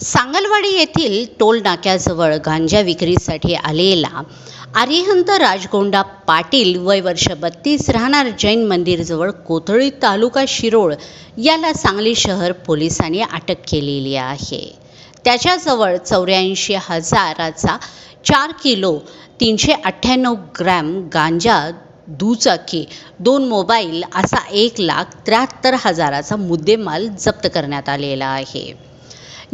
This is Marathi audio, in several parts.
सांगलवाडी येथील टोल नाक्याजवळ गांजा विक्रीसाठी आलेला आर्यहंत राजगोंडा पाटील वय वर्ष बत्तीस राहणार जैन मंदिरजवळ कोथळी तालुका शिरोळ याला सांगली शहर पोलिसांनी अटक केलेली आहे. त्याच्याजवळ चौऱ्याऐंशी हजाराचा चार किलो तीनशे अठ्ठ्याण्णव ग्रॅम गांजा दुचाकी दोन मोबाईल असा एक लाख त्र्याहत्तर हजाराचा मुद्देमाल जप्त करण्यात आलेला आहे.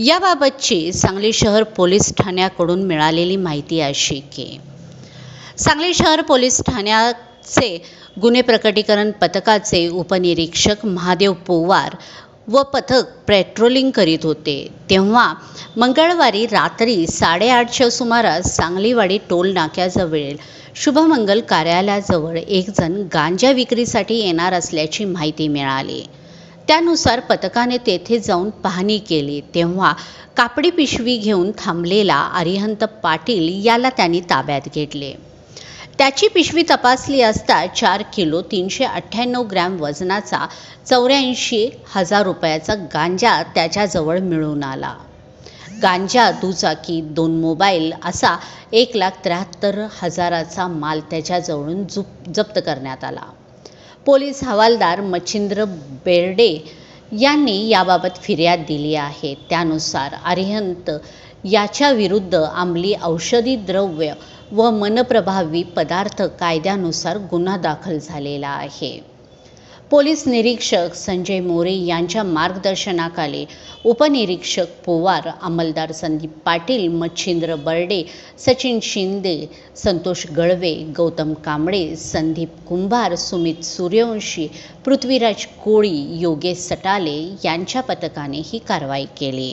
याबाबतची सांगली शहर पोलीस ठाण्याकडून मिळालेली माहिती अशी की सांगली शहर पोलीस ठाण्याचे गुन्हे प्रकटीकरण पथकाचे उपनिरीक्षक महादेव पोवार व पथक पेट्रोलिंग करीत होते. तेव्हा मंगळवारी रात्री साडेआठच्या सुमारास सांगलीवाडी टोल नाक्याजवळ शुभमंगल कार्यालयाजवळ एकजण गांजा विक्रीसाठी येणार असल्याची माहिती मिळाली. त्यानुसार पथकाने तेथे जाऊन पाहणी केली. तेव्हा कापडी पिशवी घेऊन थांबलेला अरिहंत पाटील याला त्यांनी ताब्यात घेतले. त्याची पिशवी तपासली असता चार किलो तीनशे अठ्ठ्याण्णव ग्रॅम वजनाचा चौऱ्याऐंशी हजार रुपयाचा गांजा त्याच्याजवळ मिळून आला. गांजा दुचाकी दोन मोबाईल असा एक लाख त्र्याहत्तर हजाराचा माल त्याच्याजवळून जुप जप्त करण्यात आला. पोलीस हवालदार मच्छिंद्र बेर्डे यांनी याबाबत फिर्याद दिली आहे. त्यानुसार अरिहंत याच्या विरुद्ध अंमली औषधी द्रव्य व मनप्रभावी पदार्थ कायद्यानुसार गुन्हा दाखल झालेला आहे. पोलीस निरीक्षक संजय मोरे यांच्या मार्गदर्शनाखाली उपनिरीक्षक पोवार अंमलदार संदीप पाटील मच्छिंद्र बर्डे सचिन शिंदे संतोष गळवे गौतम कांबळे संदीप कुंभार सुमित सूर्यवंशी पृथ्वीराज कोळी योगेश सटाले यांच्या पथकाने ही कारवाई केली.